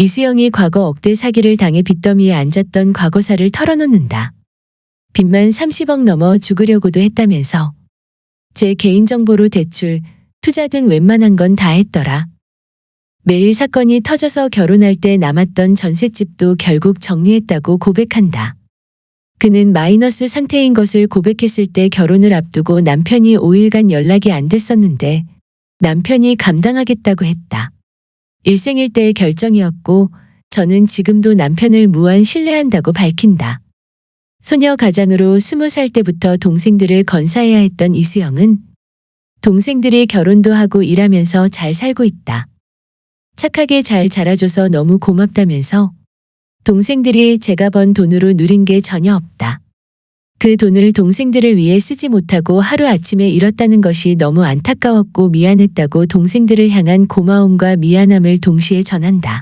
이수영이 과거 억대 사기를 당해 빚더미에 앉았던 과거사를 털어놓는다. 빚만 30억 넘어 죽으려고도 했다면서 제 개인정보로 대출, 투자 등 웬만한 건 다 했더라. 매일 사건이 터져서 결혼할 때 남았던 전셋집도 결국 정리했다고 고백한다. 그는 마이너스 상태인 것을 고백했을 때 결혼을 앞두고 남편이 5일간 연락이 안 됐었는데 남편이 감당하겠다고 했다. 일생일 대의 결정이었고 저는 지금도 남편을 무한 신뢰한다고 밝힌다. 소녀 가장으로 스무 살 때부터 동생들을 건사해야 했던 이수영은 동생들이 결혼도 하고 일하면서 잘 살고 있다. 착하게 잘 자라줘서 너무 고맙다면서 동생들이 제가 번 돈으로 누린 게 전혀 없다. 그 돈을 동생들을 위해 쓰지 못하고 하루아침에 잃었다는 것이 너무 안타까웠고 미안했다고 동생들을 향한 고마움과 미안함을 동시에 전한다.